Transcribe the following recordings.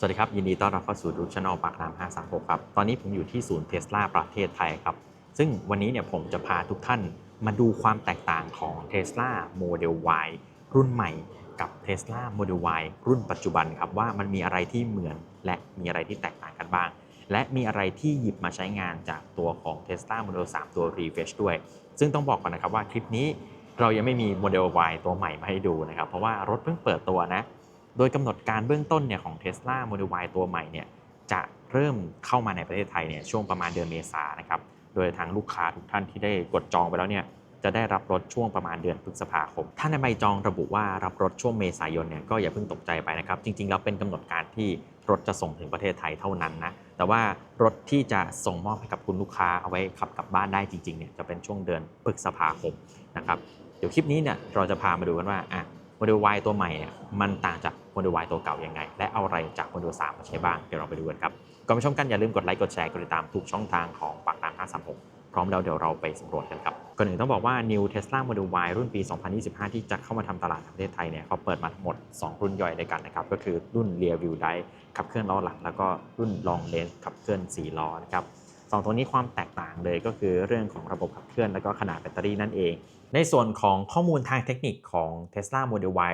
สวัสดีครับ ยินดีต้อนรับเข้าสู่ดูช anel ปากน้ำ536 ครับ ตอนนี้ผมอยู่ที่ศูนย์เทสลาประเทศไทยครับ ซึ่งวันนี้เนี่ยผมจะพาทุกท่านมาดูความแตกต่างของ Tesla Model Y รุ่นใหม่กับ Tesla Model Y รุ่นปัจจุบันครับ ว่ามันมีอะไรที่เหมือนและมีอะไรที่แตกต่างกันบ้าง และมีอะไรที่หยิบมาใช้งานจากตัวของ Tesla Model 3 ตัว Refresh ด้วย ซึ่งต้องบอกก่อนนะครับว่าคลิปนี้เรายังไม่มี Model Y ตัวใหม่มาให้ดูนะครับเพราะว่ารถเพิ่งเปิดตัวนะ โดยกำหนดการเบื้องต้นเนี่ยของ Tesla Model Y ตัวใหม่เนี่ยจะเริ่มเข้ามาในประเทศไทยเนี่ยช่วงประมาณเดือนเมษายนนะครับโดยทางลูกค้าทุกท่านที่ได้กดจองไปแล้วเนี่ยจะได้รับรถช่วงประมาณเดือนพฤษภาคม ถ้าในใบจองระบุว่ารับรถช่วงเมษายนเนี่ยก็อย่าเพิ่งตกใจไปนะครับ จริงๆ แล้วเป็นกำหนดการที่รถจะส่งถึงประเทศไทยเท่านั้นนะ แต่ว่ารถที่จะส่งมอบให้กับคุณลูกค้าเอาไว้ขับกลับบ้านได้จริงๆเนี่ยจะเป็นช่วงเดือนพฤษภาคมนะครับ เดี๋ยวคลิปนี้เนี่ยเราจะพามาดูกันว่าอะ Model Y ตัวใหม่เนี่ยมันต่างจาก Model Y ตัวเก่ายังไง และเอาอะไรจาก Model 3มาใช้บ้าง เดี๋ยวเราไปดูกันครับ ก่อนไปชมกันอย่าลืมกดไลค์กดแชร์กดติดตามทุกช่องทางของปากตาม536 พร้อมแล้วเดี๋ยวเราไปสำรวจกันครับ ก่อนอื่นต้องบอกว่า New Tesla Model Y รุ่นปี 2025 ที่จะเข้ามาทำตลาดในประเทศไทยเนี่ยเขาเปิดมาทั้งหมด 2 รุ่นย่อยด้วยกันนะครับก็คือรุ่น Rear View Drive ขับเคลื่อนล้อหลัง แล้วก็รุ่น Long Range ขับเคลื่อน4ล้อนะครับสองตัวนี้ความแตกต่างเลยก็คือเรื่องของระบบขับเคลื่อน แล้วก็ขนาดแบตเตอรี่นั่นเอง ในส่วนของข้อมูลทางเทคนิคของ Tesla Model Y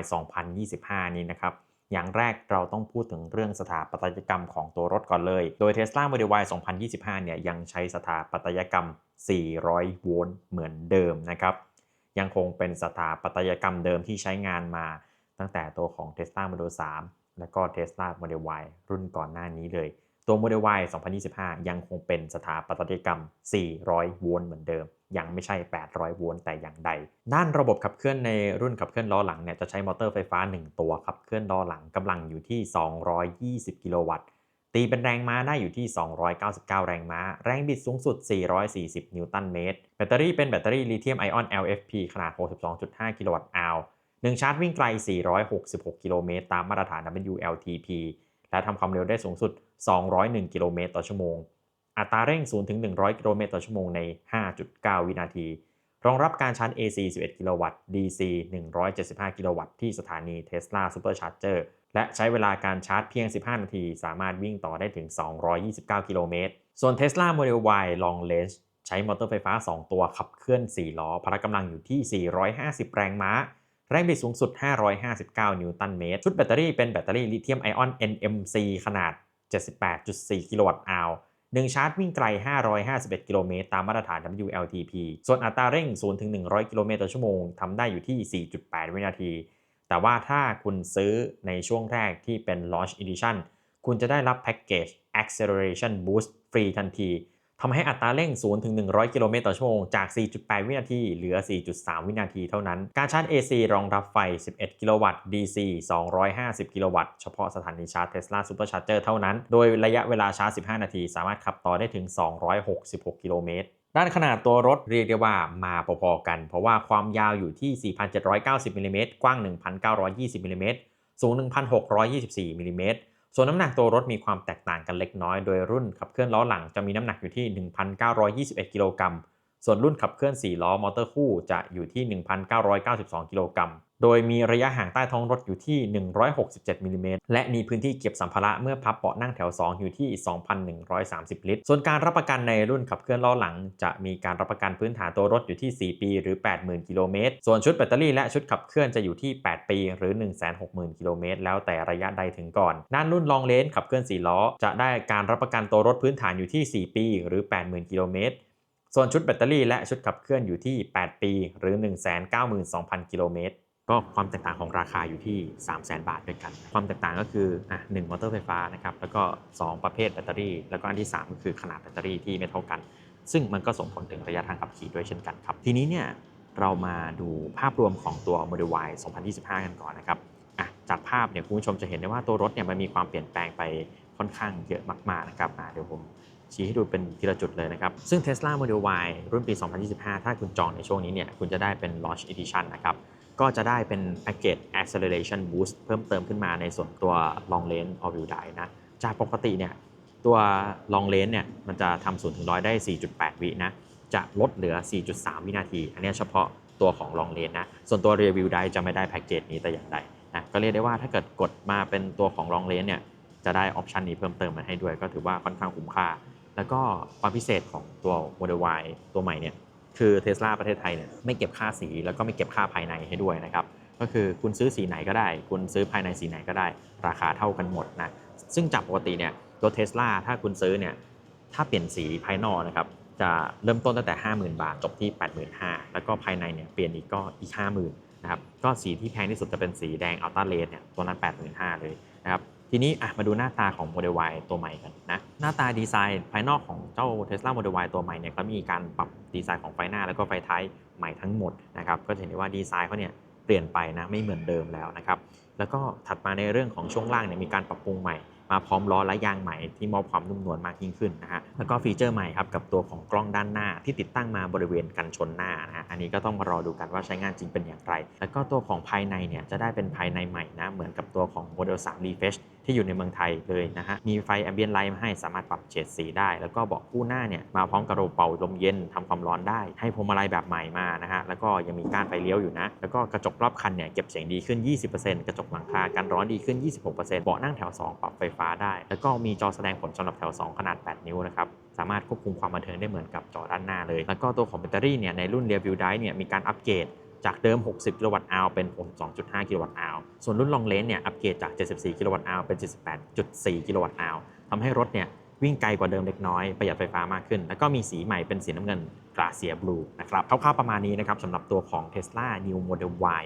2025 นี้นะครับ อย่างแรกเราต้องพูดถึงเรื่องสถาปัตยกรรมของตัวรถก่อนเลย โดย Tesla Model Y 2025 เนี่ยยังใช้สถาปัตยกรรม 400 โวลต์เหมือนเดิมนะครับ ยังคงเป็นสถาปัตยกรรมเดิมที่ใช้งานมา ตั้งแต่ตัวของ Tesla Model 3 และก็ Tesla Model Y รุ่นก่อนหน้านี้เลย ตัว Model Y 2025 ยังคงเป็นสถาปัตยกรรม 400 โวลต์เหมือนเดิม ยังไม่ใช่ 800 โวลต์แต่อย่างใด ด้านระบบขับเคลื่อนในรุ่นขับเคลื่อนล้อหลังเนี่ยจะใช้มอเตอร์ไฟฟ้า 1 ตัวขับเคลื่อนล้อหลังกำลังอยู่ที่ 220 กิโลวัตต์ ตีเป็นแรงม้าได้อยู่ที่ 299 แรงม้า แรงบิดสูงสุด 440 นิวตันเมตร แบตเตอรี่เป็นแบตเตอรี่ลิเธียมไอออน LFP ขนาด 62.5 กิโลวัตต์อวหนึ่งชาร์จวิ่งไกล 466 กิโลเมตรตามมาตรฐาน WLTP และทำความเร็วได้สูงสุด 201 กิโลเมตรต่อชั่วโมง อัตราเร่ง 0 ถึง 100 กิโลเมตรต่อชั่วโมงใน 5.9 วินาที รองรับการชาร์จ AC 11 กิโลวัตต์ DC 175 กิโลวัตต์ ที่สถานี Tesla Supercharger และใช้เวลาการชาร์จเพียง 15 นาที สามารถวิ่งต่อได้ถึง 229 กิโลเมตร ส่วน Tesla Model Y Long Range ใช้มอเตอร์ไฟฟ้า 2 ตัวขับเคลื่อน 4 ล้อ พละกำลังอยู่ที่ 450 แรงม้า แรงบิดสูงสุด 559 นิวตันเมตร ชุดแบตเตอรี่เป็นแบตเตอรี่ลิเธียมไอออน NMC ขนาด 78.4 กิโลวัตต์อาวหนึ่งชาร์จวิ่งไกล 551 กิโลเมตร ตามมาตรฐาน WLTP ส่วนอัตราเร่ง 0 ถึง 100 กิโลเมตรต่อชั่วโมงทำได้อยู่ที่ 4.8 วินาที แต่ว่าถ้าคุณซื้อในช่วงแรกที่เป็น Launch Edition คุณจะได้รับแพ็กเกจ Acceleration Boost ฟรีทันที ทำให้อัตราเร่ง 0 ถึง 100 กิโลเมตรต่อชั่วโมง จาก 4.8 วินาที เหลือ 4.3 วินาทีเท่านั้น การชาร์จ AC รองรับไฟ 11 กิโลวัตต์ DC 250 กิโลวัตต์ เฉพาะสถานีชาร์จ Tesla Supercharger เท่านั้น โดยระยะเวลาชาร์จ 15 นาที สามารถขับต่อได้ถึง 266 กิโลเมตรด้านขนาดตัวรถเรียกได้ว่ามาพอๆกัน เพราะว่าความยาวอยู่ที่ 4,790มิลลิเมตรกว้าง 1,920มิลลิเมตรสูง 1,624มิลลิเมตร ส่วนน้ำหนักตัวรถมีความแตกต่างกันเล็กน้อย โดยรุ่นขับเคลื่อนล้อหลังจะมีน้ำหนักอยู่ที่ 1,921 กิโลกรัม ส่วนรุ่นขับเคลื่อน 4 ล้อมอเตอร์คู่จะอยู่ที่ 1,992 กิโลกรัม โดยมีระยะห่างใต้ท้องรถอยู่ที่ 167มิลลิเมตรและมีพื้นที่เก็บสัมภาระเมื่อพับเบาะนั่งแถว 2 อยู่ที่ 2,130 ลิตร ส่วนการรับประกันในรุ่นขับเคลื่อนล้อหลัง จะมีการรับประกันพื้นฐานตัวรถอยู่ที่ 4 ปีหรือ 80,000 กิโลเมตร ส่วนชุดแบตเตอรี่และชุดขับเคลื่อนจะอยู่ที่ 8 ปีหรือ 160,000 กิโลเมตร แล้วแต่ระยะใดถึงก่อน ด้านรุ่นลองเลนขับเคลื่อน 4 ล้อ จะได้การรับประกันตัวรถพื้นฐานอยู่ที่ 4 ปี หรือ 80,000 กิโลเมตรส่วนชุดแบตเตอรี่และชุดขับเคลื่อนอยู่ที่ 8 ปี หรือ 192,000 กิโลเมตร ก็ความแตกต่างของราคาอยู่ที่ 3 0 0 0 0 0บาทด้วยกัน ความแตกต่างก็คืออะหนึ่งมอเตอร์ไฟฟ้านะครับแล้วก็ 2 ประเภทแบตเตอรี่ แล้วก็อันที่ 3 ก็คือขนาดแบตเตอรี่ที่ไม่เท่ากัน ซึ่งมันก็ส่งผลถึงระยะทางขับขี่ด้วยเช่นกันครับ ทีนี้เนี่ยเรามาดูภาพรวมของตัว Model Y 2025 กันก่อนนะครับอะจากภาพเนี่ยคุณผู้ชมจะเห็นได้ว่าตัวรถเนี่ยมันมีความเปลี่ยนแปลงไปค่อนข้างเยอะมากๆนะครับอะเดี๋ยวผมชี้ให้ดูเป็นทีละจุดเลยนะครับ ซึ่ง Tesla Model Y รุ่นปี 2025 ถ้าคุณจองในช่วงนี้เนี่ยคุณจะได้เป็น Launch Edition นะครับ ก็จะได้เป็นแพ็กเกจ acceleration boost เพิ่มเติมขึ้นมาในส่วนตัว long range all wheel drive นะ จากปกติเนี่ยตัว long range เนี่ยมันจะทำ0ถึง100 ได้ 4.8 วินะ จะลดเหลือ 4.3 วินาที อันนี้เฉพาะตัวของ long range นะ ส่วนตัว rear wheel drive จะไม่ได้แพ็กเกจนี้แต่อย่างใดนะ ก็เรียกได้ว่าถ้าเกิดกดมาเป็นตัวของ long range เนี่ยจะได้ออปชันนี้เพิ่มเติมมาให้ด้วย ก็ถือว่าค่อนข้างคุ้มค่า แล้วก็ความพิเศษของตัว Model Y ตัวใหม่เนี่ย คือ Tesla ประเทศไทยเนี่ยไม่เก็บค่าสีแล้วก็ไม่เก็บค่าภายในให้ด้วยนะครับก็คือคุณซื้อสีไหนก็ได้ คุณซื้อภายในสีไหนก็ได้ ราคาเท่ากันหมดนะซึ่งจากปกติเนี่ยตัว Tesla ถ้าคุณซื้อเนี่ยถ้าเปลี่ยนสีภายนอกนะครับจะเริ่มต้นตั้งแต่ 50,000 บาท จบที่ 85,000 แล้วก็ภายในเนี่ยเปลี่ยนอีกก็อีก 50,000นะครับก็สีที่แพงที่สุดจะเป็นสีแดงอัลต้าเลดเนี่ยตัวนั้น 85,000 เลยนะครับทีนี้อะมาดูหน้าตาของ Model Y ตัวใหม่กันนะหน้าตาดีไซน์ภายนอกของ เจ้า Tesla Model Y ตัวใหม่เนี่ยก็มีการปรับดีไซน์ของไฟหน้าแล้วก็ไฟท้ายใหม่ทั้งหมดนะครับก็จะเห็นได้ว่าดีไซน์เขาเนี่ยเปลี่ยนไปนะไม่เหมือนเดิมแล้วนะครับแล้วก็ถัดมาในเรื่องของช่วงล่างเนี่ยมีการปรับปรุงใหม่มาพร้อมล้อและยางใหม่ที่มอบความนุ่มนวลมากยิ่งขึ้นนะฮะแล้วก็ฟีเจอร์ใหม่ครับกับตัวของกล้องด้านหน้าที่ติดตั้งมาบริเวณกันชนหน้านะฮะอันนี้ก็ต้องมารอดูกันว่าใช้งานจริงเป็นอย่างไร แล้วก็ตัวของภายในเนี่ยจะได้เป็นภายในใหม่นะเหมือนกับตัวของ Model 3 Refresh ที่อยู่ในเมืองไทยเลยนะฮะ มีไฟแอมเบียนไลท์มาให้สามารถปรับเฉดสีได้ แล้วก็เบาะคู่หน้าเนี่ยมาพร้อมกับระบบเป่าลมเย็นทำความร้อนได้ ให้พวงมาลัยแบบใหม่มานะฮะ แล้วก็ยังมีกานไฟเลี้ยวอยู่นะ แล้วก็กระจกรอบคันเนี่ยเก็บเสียงดีขึ้น 20%กระจกหลังคากันร้อนดีขึ้น 26%เบาะนั่งแถว 2 ปรับไฟฟ้าได้ แล้วก็มีจอแสดงผลสำหรับแถว 2 ขนาด 8 นิ้วนะครับสามารถควบคุมความบันเทิงได้เหมือนกับจอด้านหน้าเลย แล้วก็ตัวของแบตเตอรี่เนี่ยในรุ่น Rear View Drive เนี่ยมีการอัปเกรด จากเดิม 60 กิโลวัตต์อาวเป็น62.5 กิโลวัตต์อาวส่วนรุ่นลองเลนเนี่ยอัปเกรดจาก 74 กิโลวัตต์อาวเป็น 78.4 กิโลวัตต์อาวทำให้รถเนี่ยวิ่งไกลกว่าเดิมเล็กน้อย ประหยัดไฟฟ้ามากขึ้น แล้วก็มีสีใหม่เป็นสีน้ำเงินกราเซียบลูนะครับคร่าวๆประมาณนี้นะครับสำหรับตัวของ Tesla New Model Y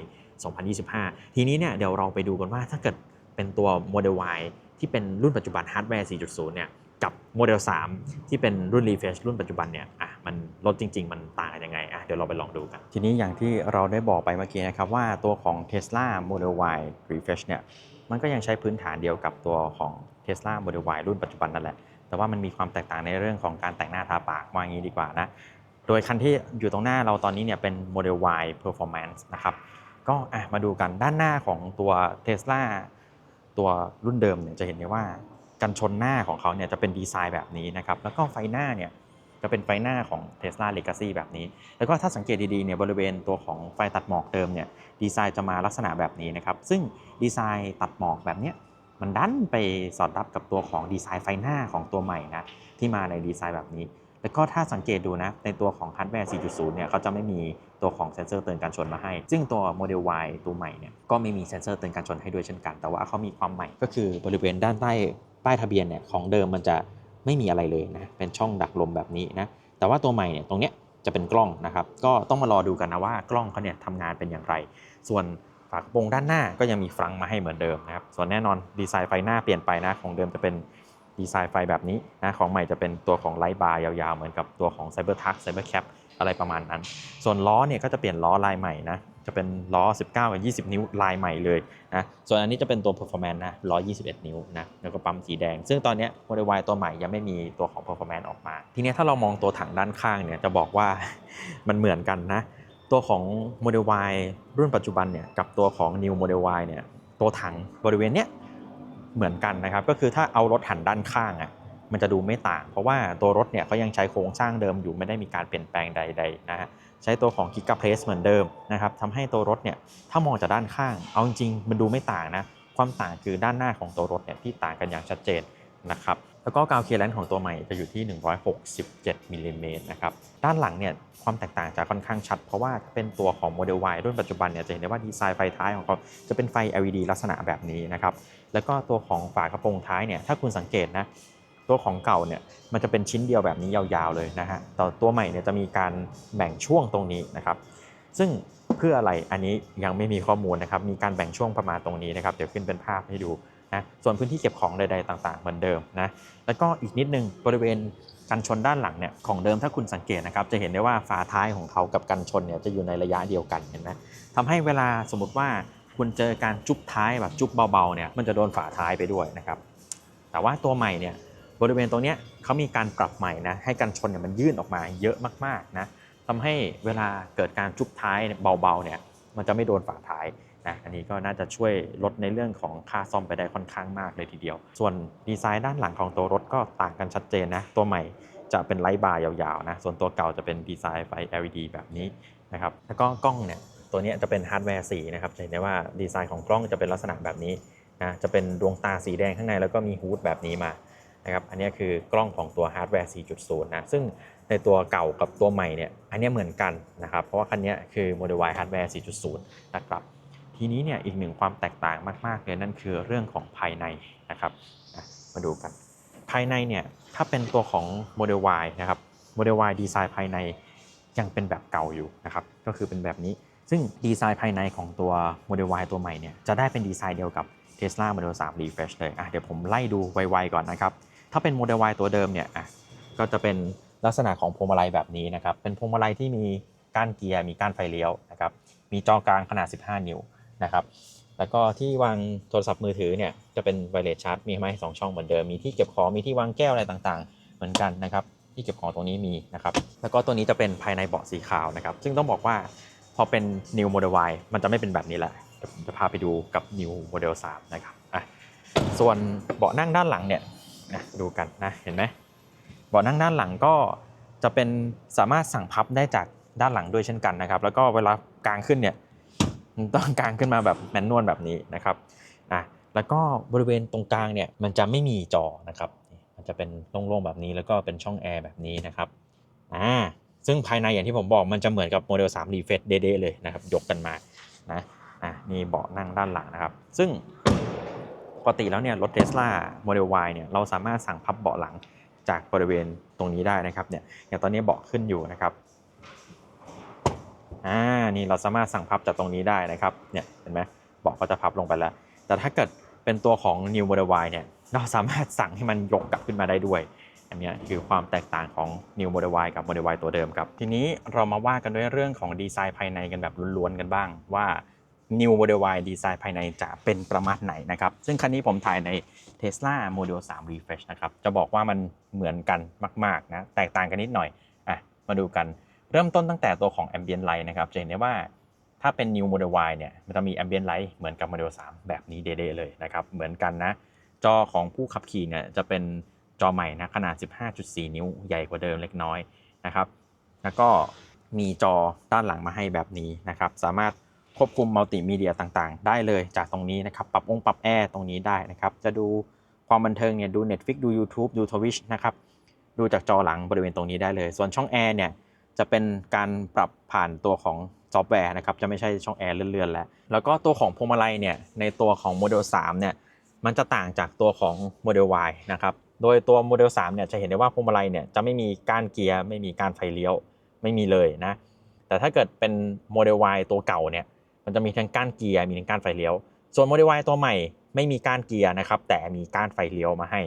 2025 ทีนี้เนี่ยเดี๋ยวเราไปดูกันว่าถ้าเกิดเป็นตัว Model Y ที่เป็นรุ่นปัจจุบันฮาร์ดแวร์ 4.0 เนี่ย กับโมเดล 3 ที่เป็นรุ่น Refresh รุ่นปัจจุบันเนี่ยอะมันรถจริง ๆ มันต่างกันยังไงอะเดี๋ยวเราไปลองดูกัน ทีนี้อย่างที่เราได้บอกไปเมื่อกี้นะครับว่าตัวของ Tesla Model Y Refresh เนี่ยมันก็ยังใช้พื้นฐานเดียวกับตัวของ Tesla Model Y รุ่นปัจจุบันนั่นแหละ แต่ว่ามันมีความแตกต่างในเรื่องของการแต่งหน้าทาปากว่างี้ดีกว่านะ โดยคันที่อยู่ตรงหน้าเราตอนนี้เนี่ยเป็น Model Y Performance นะครับ ก็อะมาดูกันด้านหน้าของตัว Tesla ตัวรุ่นเดิมเนี่ยจะเห็นได้ว่า กันชนหน้าของเขาเนี่ยจะเป็นดีไซน์แบบนี้นะครับ แล้วก็ไฟหน้าเนี่ยจะเป็นไฟหน้าของ Tesla Legacy แบบนี้ แล้วก็ถ้าสังเกตดีๆเนี่ยบริเวณตัวของไฟตัดหมอกเดิมเนี่ยดีไซน์จะมาลักษณะแบบนี้นะครับ ซึ่งดีไซน์ตัดหมอกแบบเนี้ยมันดันไปสอดรับกับตัวของดีไซน์ไฟหน้าของตัวใหม่นะที่มาในดีไซน์แบบนี้ แล้วก็ถ้าสังเกตดูนะในตัวของฮาร์ดแวร์ 4.0 เนี่ยเขาจะไม่มีตัวของเซ็นเซอร์เตือนการชนมาให้ ซึ่งตัว Model Y ตัวใหม่เนี่ยก็ไม่มีเซ็นเซอร์เตือนการชนให้ด้วยเช่นกัน แต่ว่าเขามีความใหม่ก็คือบริเวณด้านใต้ ป้ายทะเบียนเนี่ยของเดิมมันจะไม่มีอะไรเลยนะเป็นช่องดักลมแบบนี้นะแต่ว่าตัวใหม่เนี่ยตรงเนี้ยจะเป็นกล้องนะครับ ก็ต้องมารอดูกันนะว่ากล้องเขาเนี่ยทำงานเป็นอย่างไร ส่วนฝากระโปรงด้านหน้าก็ยังมีฟรังมาให้เหมือนเดิมนะครับ ส่วนแน่นอนดีไซน์ไฟหน้าเปลี่ยนไปนะของเดิมจะเป็นดีไซน์ไฟแบบนี้นะของใหม่จะเป็นตัวของไลท์บาร์ยาวๆ เหมือนกับตัวของ Cybertruck Cybercab อะไรประมาณนั้น ส่วนล้อเนี่ยก็จะเปลี่ยนล้อลายใหม่นะ จะเป็นล้อ 19 กับ 20 นิ้วลายใหม่เลยนะส่วนอันนี้จะเป็นตัว performance นะล้อ 21 นิ้วนะแล้วก็ปั๊มสีแดง ซึ่งตอนนี้ Model Y ตัวใหม่ยังไม่มีตัวของ performance ออกมา ทีนี้ถ้าเรามองตัวถังด้านข้างเนี่ยจะบอกว่ามันเหมือนกันนะตัวของ Model Y รุ่นปัจจุบันเนี่ยกับตัวของ New Model Y เนี่ยตัวถังบริเวณเนี้ยเหมือนกันนะครับก็คือถ้าเอารถหันด้านข้างอะมันจะดูไม่ต่าง เพราะว่าตัวรถเนี่ยเขายังใช้โครงสร้างเดิมอยู่ไม่ได้มีการเปลี่ยนแปลงใดๆนะฮะ ใช้ตัวของ Giga Press เหมือนเดิมนะครับทำให้ตัวรถเนี่ยถ้ามองจากด้านข้าง เอาจริงๆมันดูไม่ต่างนะ ความต่างคือด้านหน้าของตัวรถเนี่ยที่ต่างกันอย่างชัดเจนนะครับแล้วก็กาวเคลียร์แลนของตัวใหม่จะอยู่ที่ 167มิลลิเมตรนะครับด้านหลังเนี่ยความแตกต่างจะค่อนข้างชัด เพราะว่าเป็นตัวของ Model Y รุ่นปัจจุบันเนี่ยจะเห็นได้ว่าดีไซน์ไฟท้ายของเขาจะเป็นไฟ LED ลักษณะแบบนี้นะครับแล้วก็ตัวของฝากระโปรงท้ายเนี่ยถ้าคุณสังเกตนะ ตัวของเก่าเนี่ยมันจะเป็นชิ้นเดียวแบบนี้ยาวๆเลยนะฮะแต่ตัวใหม่เนี่ยจะมีการแบ่งช่วงตรงนี้นะครับ ซึ่งเพื่ออะไรอันนี้ยังไม่มีข้อมูลนะครับ มีการแบ่งช่วงประมาณตรงนี้นะครับ เดี๋ยวขึ้นเป็นภาพให้ดูนะส่วนพื้นที่เก็บของใดๆต่างๆ เหมือนเดิมนะ แล้วก็อีกนิดนึงบริเวณกันชนด้านหลังเนี่ยของเดิมถ้าคุณสังเกตนะครับ จะเห็นได้ว่าฝาท้ายของเขากับกันชนเนี่ยจะอยู่ในระยะเดียวกันเห็นไหมทำให้เวลาสมมติว่าคุณเจอการจุ๊บท้ายแบบจุ๊บเบาๆเนี่ยมันจะโดนฝาท้ายไปด้วยนะครับ แต่ว่าตัวใหม่เนี่ย บริเวณตรงนี้เขามีการปรับใหม่นะให้กันชนเนี่ยมันยื่นออกมาเยอะมากๆนะทำให้เวลาเกิดการจุบท้ายเบาๆเนี่ยมันจะไม่โดนฝาท้ายนะอันนี้ก็น่าจะช่วยลดในเรื่องของค่าซ่อมไปได้ค่อนข้างมากเลยทีเดียว ส่วนดีไซน์ด้านหลังของตัวรถก็ต่างกันชัดเจนนะตัวใหม่จะเป็นไลท์บาร์ยาวๆนะส่วนตัวเก่าจะเป็นดีไซน์ไฟ LED แบบนี้นะครับแล้วก็กล้องเนี่ยตัวนี้จะเป็นฮาร์ดแวร์สีนะครับจะเห็นได้ว่าดีไซน์ของกล้องจะเป็นลักษณะแบบนี้นะจะเป็นดวงตาสีแดงข้างในแล้วก็มีฮูดแบบนี้มา นะครับอันนี้คือกล้องของตัวฮาร์ดแวร์ 4.0 นะ ซึ่งในตัวเก่ากับตัวใหม่เนี่ยอันนี้เหมือนกันนะครับ เพราะว่าคันนี้คือ Model Y Hardware 4.0 นะครับ ทีนี้เนี่ยอีกหนึ่งความแตกต่างมากๆเลยนั่นคือเรื่องของภายในนะครับมาดูกัน ภายในเนี่ยถ้าเป็นตัวของ Model Y นะครับ Model Y ดีไซน์ภายในยังเป็นแบบเก่าอยู่นะครับก็คือเป็นแบบนี้ซึ่งดีไซน์ภายในของตัว Model Y ตัวใหม่เนี่ยจะได้เป็นดีไซน์เดียวกับ Tesla Model 3 Refresh เลยอะเดี๋ยวผมไล่ดูไวๆก่อนนะครับ ถ้าเป็น Model Y ตัวเดิมเนี่ยอะก็จะเป็นลักษณะของพวงมาลัยแบบนี้นะครับ เป็นพวงมาลัยที่มีก้านเกียร์ มีก้านไฟเลี้ยวนะครับ มีจอกลางขนาด 15 นิ้วนะครับ แล้วก็ที่วางโทรศัพท์มือถือเนี่ยจะเป็นไวเลสชาร์จ มีให้สองช่องเหมือนเดิม มีที่เก็บของ มีที่วางแก้วอะไรต่างๆ เหมือนกันนะครับ ที่เก็บของตรงนี้มีนะครับ แล้วก็ตัวนี้จะเป็นภายในเบาะสีขาวนะครับ ซึ่งต้องบอกว่าพอเป็น New Model Y มันจะไม่เป็นแบบนี้แหละ เดี๋ยวผมจะพาไปดูกับ New Model 3 นะครับอะส่วนเบาะนั่งด้านหลังเนี่ยนะดูกันนะเห็นไหมเบาะนั่งด้านหลังก็จะเป็นสามารถสั่งพับได้จากด้านหลังด้วยเช่นกันนะครับ แล้วก็เวลากางขึ้นเนี่ยมันต้องกางขึ้นมาแบบแมนนวลแบบนี้นะครับอะแล้วก็บริเวณตรงกลางเนี่ยมันจะไม่มีจอนะครับมันจะเป็นโล่งๆแบบนี้แล้วก็เป็นช่องแอร์แบบนี้นะครับอ่าซึ่งภายในอย่างที่ผมบอกมันจะเหมือนกับโมเดล3 Refresh เด้ๆเลยนะครับ ยกกันมานะ อะนี่เบาะนั่งด้านหลังนะครับ ซึ่งปกติแล้วเนี่ยรถ Tesla Model Y เนี่ยเราสามารถสั่งพับเบาะหลังจากบริเวณตรงนี้ได้นะครับเนี่ยอย่างตอนนี้เบาะขึ้นอยู่นะครับอ่านี่เราสามารถสั่งพับจากตรงนี้ได้นะครับเนี่ยเห็นไหมเบาะก็จะพับลงไปแล้ว แต่ถ้าเกิดเป็นตัวของ New Model Y เนี่ยเราสามารถสั่งให้มันยกกลับขึ้นมาได้ด้วยอันนี้คือความแตกต่างของ New Model Y กับ Model Y ตัวเดิมครับ ทีนี้เรามาว่ากันด้วยเรื่องของดีไซน์ภายในกันแบบล้วนๆกันบ้างว่า New Model Y ดีไซน์ภายในจะเป็นประมาณไหนนะครับ ซึ่งคันนี้ผมถ่ายใน Tesla Model 3 Refresh นะครับ จะบอกว่ามันเหมือนกันมากๆนะ แตกต่างกันนิดหน่อยอะมาดูกัน เริ่มต้นตั้งแต่ตัวของ Ambient Light นะครับ จะเห็นได้ว่าถ้าเป็น New Model Y เนี่ย มันจะมี Ambient Light เหมือนกับ Model 3 แบบนี้เด้ๆเลยนะครับ เหมือนกันนะ จอของผู้ขับขี่เนี่ยจะเป็นจอใหม่นะขนาด 15.4 นิ้วใหญ่กว่าเดิมเล็กน้อยนะครับ แล้วก็มีจอด้านหลังมาให้แบบนี้นะครับ สามารถ ควบคุมมัลติมีเดียต่างๆ ได้เลยจากตรงนี้นะครับ ปรับองค์ปรับแอร์ตรงนี้ได้นะครับ จะดูความบันเทิงเนี่ยดู Netflix ดู YouTube ดู Twitch นะครับ ดูจากจอหลังบริเวณตรงนี้ได้เลย ส่วนช่องแอร์เนี่ยจะเป็นการปรับผ่านตัวของซอฟต์แวร์นะครับ จะไม่ใช่ช่องแอร์เลื่อนๆแล้ว แล้วก็ตัวของพวงมาลัยเนี่ยในตัวของโมเดล3เนี่ยมันจะต่างจากตัวของโมเดล Y นะครับ โดยตัวโมเดล3เนี่ยจะเห็นได้ว่าพวงมาลัยเนี่ยจะไม่มีกานเกียร์ไม่มีกานไฟเลี้ยวไม่มีเลยนะ แต่ถ้าเกิดเป็นโมเดล Y ตัวเก่าเนี่ย มันจะมีทั้งก้านเกียร์มีทั้งก้านไฟเลี้ยว ส่วนโมเดล Y ตัวใหม่ไม่มีก้านเกียร์นะครับแต่มีก้านไฟเลี้ยวมาให้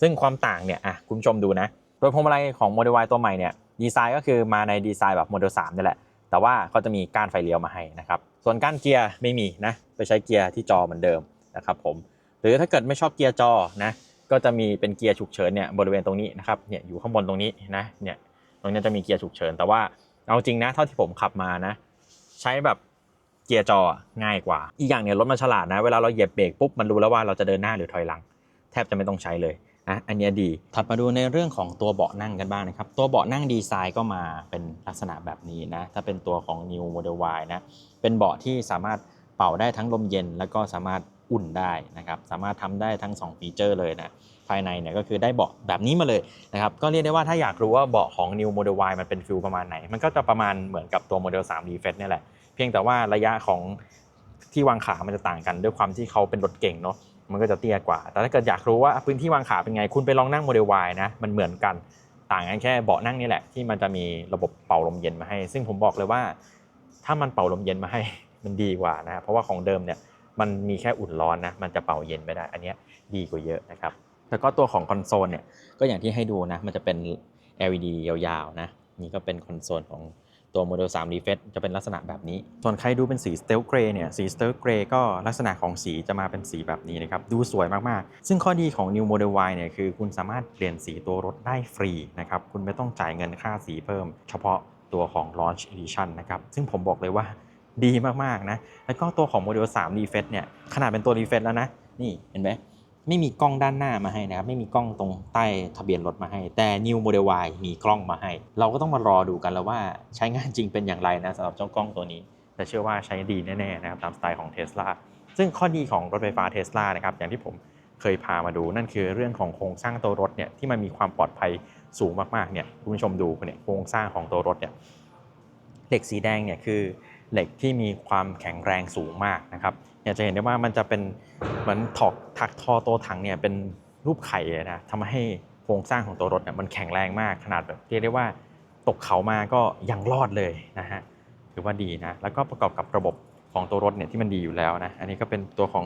ซึ่งความต่างเนี่ยอะคุณผู้ชมดูนะโดยพวงมาลัยของโมเดล Y ตัวใหม่เนี่ยดีไซน์ก็คือมาในดีไซน์แบบโมเดล3นี่แหละ แต่ว่าเขาจะมีก้านไฟเลี้ยวมาให้นะครับส่วนก้านเกียร์ไม่มีนะไปใช้เกียร์ที่จอเหมือนเดิมนะครับผมหรือถ้าเกิดไม่ชอบเกียร์จอนะก็จะมีเป็นเกียร์ฉุกเฉินเนี่ยบริเวณตรงนี้นะครับเนี่ยอยู่ข้างบนตรงนี้นะเนี่ยตรงนี้จะมีเกียร์ฉุกเฉินแต่ว่าเอาจริงนะเท่าที่ผมขับมานะ ใช้แบบ เกียร์จอง่ายกว่า อีกอย่างเนี่ยรถมันฉลาดนะ เวลาเราเหยียบเบรกปุ๊บมันรู้แล้วว่าเราจะเดินหน้าหรือถอยหลัง แทบจะไม่ต้องใช้เลยนะอันเนี้ยดี ถัดมาดูในเรื่องของตัวเบาะนั่งกันบ้างนะครับ ตัวเบาะนั่งดีไซน์ก็มาเป็นลักษณะแบบนี้นะ ถ้าเป็นตัวของ New Model Y นะ เป็นเบาะที่สามารถเป่าได้ทั้งลมเย็น แล้วก็สามารถอุ่นได้นะครับ สามารถทำได้ทั้ง 2 ฟีเจอร์เลยนะ ภายในเนี่ยก็คือได้เบาะแบบนี้มาเลยนะครับ ก็เรียกได้ว่าถ้าอยากรู้ว่าเบาะของ New Model Y มันเป็นฟิลประมาณไหน มันก็จะประมาณเหมือนกับตัว Model 3 Refresh เนี่ยแหละ เพียงแต่ว่าระยะของที่วางขามันจะต่างกันด้วยความที่เขาเป็นรถเก่งเนาะมันก็จะเตี้ยกว่า แต่ถ้าเกิดอยากรู้ว่าพื้นที่วางขาเป็นไง คุณไปลองนั่งโมเดล Y นะ มันเหมือนกัน ต่างกันแค่เบาะนั่งนี่แหละ ที่มันจะมีระบบเป่าลมเย็นมาให้ ซึ่งผมบอกเลยว่า ถ้ามันเป่าลมเย็นมาให้ มันดีกว่านะเพราะว่าของเดิมเนี่ย มันมีแค่อุ่นร้อนนะ มันจะเป่าเย็นไม่ได้ อันนี้ดีกว่าเยอะนะครับ แล้วก็ตัวของคอนโซลเนี่ย ก็อย่างที่ให้ดูนะ มันจะเป็น LED ยาวๆนะ นี่ก็เป็นคอนโซลของ ตัว Model 3 Refresh จะเป็นลักษณะแบบนี้ ส่วนใครดูเป็นสี Stealth Gray เนี่ย สี Stealth Gray ก็ลักษณะของสีจะมาเป็นสีแบบนี้นะครับ ดูสวยมาก ๆ ซึ่งข้อดีของ New Model Y เนี่ยคือคุณสามารถเปลี่ยนสีตัวรถได้ฟรีนะครับ คุณไม่ต้องจ่ายเงินค่าสีเพิ่ม เฉพาะตัวของ Launch Edition นะครับ ซึ่งผมบอกเลยว่าดีมาก ๆ นะ แล้วก็ตัวของ Model 3 Refresh เนี่ย ขนาดเป็นตัว r e f r e s แล้วนะ นี่เห็นไหม ไม่มีกล้องด้านหน้ามาให้นะครับไม่มีกล้องตรงใต้ทะเบียนรถมาให้ แต่ New Model Y มีกล้องมาให้ เราก็ต้องมารอดูกันแล้วว่าใช้งานจริงเป็นอย่างไรนะสำหรับเจ้ากล้องตัวนี้ แต่เชื่อว่าใช้ดีแน่ๆนะครับตามสไตล์ของ Tesla ซึ่งข้อดีของรถไฟฟ้าเทสลานะครับอย่างที่ผมเคยพามาดูนั่นคือเรื่องของโครงสร้างตัวรถเนี่ยที่มันมีความปลอดภัยสูงมากๆเนี่ยคุณผู้ชมดูเนี่ยโครงสร้างของตัวรถเนี่ยเหล็กสีแดงเนี่ยคือเหล็กที่มีความแข็งแรงสูงมากนะครับ เนี่ยจะเห็นได้ว่ามันจะเป็นเหมือนถอกถักทอตัวถังเนี่ยเป็นรูปไข่นะทำให้โครงสร้างของตัวรถเนี่ยมันแข็งแรงมากขนาดแบบเรียกได้ว่าตกเขามาก็ยังรอดเลยนะฮะถือว่าดีนะแล้วก็ประกอบกับระบบของตัวรถเนี่ยที่มันดีอยู่แล้วนะอันนี้ก็เป็นตัวของ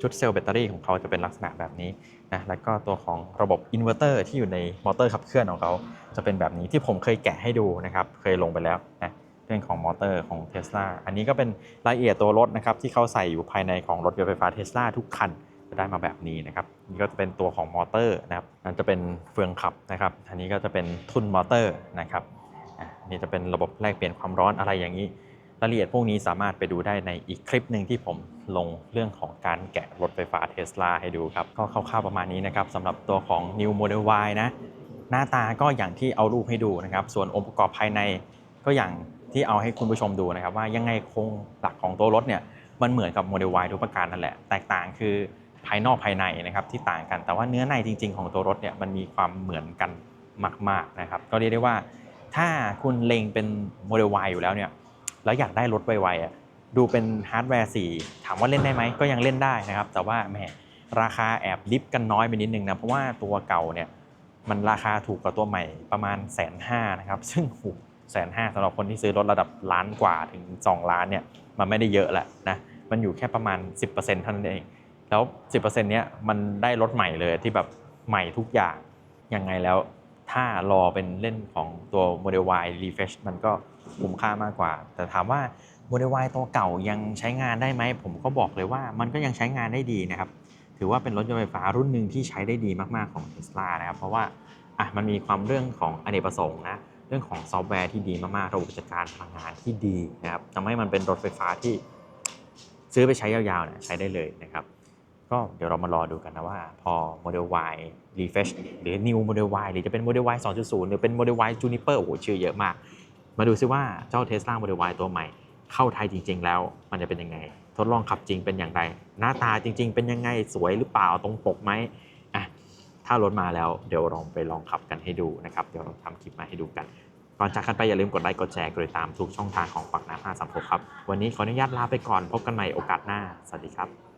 ชุดเซลล์แบตเตอรี่ของเขาจะเป็นลักษณะแบบนี้นะแล้วก็ตัวของระบบอินเวอร์เตอร์ที่อยู่ในมอเตอร์ขับเคลื่อนของเขาจะเป็นแบบนี้ที่ผมเคยแกะให้ดูนะครับเคยลงไปแล้วนะ รื่องของมอเตอร์ของเท s l a อันนี้ก็เป็นรายละเอียดตัวรถนะครับที่เขาใส่อยู่ภายในของรถยนต์ไฟฟ้าเท s l a ทุกคันจะได้มาแบบนี้นะครับนี่ก็จะเป็นตัวของมอเตอร์นะครับนั่นจะเป็นเฟืองขับนะครับอันนี้ก็จะเป็นทุนมอเตอร์นะครับอันนี่จะเป็นระบบแลกเปลี่ยนความร้อนอะไรอย่างนี้รายละเอียดพวกนี้สามารถไปดูได้ในอีกคลิปหนึ่งที่ผมลงเรื่องของการแกะรถไฟฟ้าเทสลาให้ดูครับ ก็คร่าวๆประมาณนี้นะครับสำหรับตัวของ New Model Y นะ หน้าตาก็อย่างที่เอารูปให้ดูนะครับ ส่วนองค์ประกอบภายในก็อย่าง ที่เอาให้คุณผู้ชมดูนะครับว่ายังไงโครงหลักของตัวรถเนี่ยมันเหมือนกับ Model Y ทุกประการนั่นแหละ แตกต่างคือภายนอกภายในนะครับที่ต่างกัน แต่ว่าเนื้อในจริง ๆ ของตัวรถเนี่ยมันมีความเหมือนกันมาก ๆนะครับ ก็เรียกได้ว่า ถ้าคุณเล็งเป็นโมเดล Y อยู่แล้วเนี่ยแล้วอยากได้รถไวๆอะดูเป็นฮาร์ดแวร์4ถามว่าเล่นได้ไหมก็ยังเล่นได้นะครับ แต่ว่าแหมราคาแอบดิฟกันน้อยไปนิดนึงนะเพราะว่าตัวเก่าเนี่ยมันราคาถูกกว่าตัวใหม่ประมาณแสนห้านะครับ ซึ่งหู แสนห้าสำหรับคนที่ซื้อรถระดับล้านกว่าถึง 2 ล้านเนี่ยมันไม่ได้เยอะแหละนะมันอยู่แค่ประมาณ 10%เท่านั้นเอง แล้ว 10%เนี้ยมันได้รถใหม่เลยที่แบบใหม่ทุกอย่างยังไงแล้วถ้ารอเป็นเล่นของตัว Model Y Refresh มันก็คุ้มค่ามากกว่า แต่ถามว่า Model Y ตัวเก่ายังใช้งานได้ไหม ผมก็บอกเลยว่ามันก็ยังใช้งานได้ดีนะครับ ถือว่าเป็นรถยนต์ไฟฟ้ารุ่นหนึ่งที่ใช้ได้ดีมากๆของ Tesla นะครับ เพราะว่าอะมันมีความเรื่องของอเนกประสงค์นะ เรื่องของซอฟต์แวร์ที่ดีมากๆ ระบบจัดการพลังงานที่ดีนะครับทำให้มันเป็นรถไฟฟ้าที่ซื้อไปใช้ยาวๆเนี่ยใช้ได้เลยนะครับก็เดี๋ยวเรามารอดูกันนะว่าพอ Model Y Refresh หรือ New Model Y หรือจะเป็น Model Y 2.0 หรือเป็น Model Y Juniper โอ้โหชื่อเยอะมาก มาดูซิว่าเจ้า Tesla Model Y ตัวใหม่ เข้าไทยจริง ๆ แล้วมันจะเป็นยังไง ทดลองขับจริงเป็นอย่างไร หน้าตาจริง ๆ เป็นยังไงสวยหรือเปล่าตรงปกไหม ถ้ารถมาแล้วเดี๋ยวลองไปลองขับกันให้ดูนะครับ เดี๋ยวเราทำคลิปมาให้ดูกัน ก่อนจากกันไปอย่าลืมกดไลค์กดแชร์กดติดตามทุกช่องทางของปักน้ำ536ครับ วันนี้ขออนุญาตลาไปก่อนพบกันใหม่โอกาสหน้า สวัสดีครับ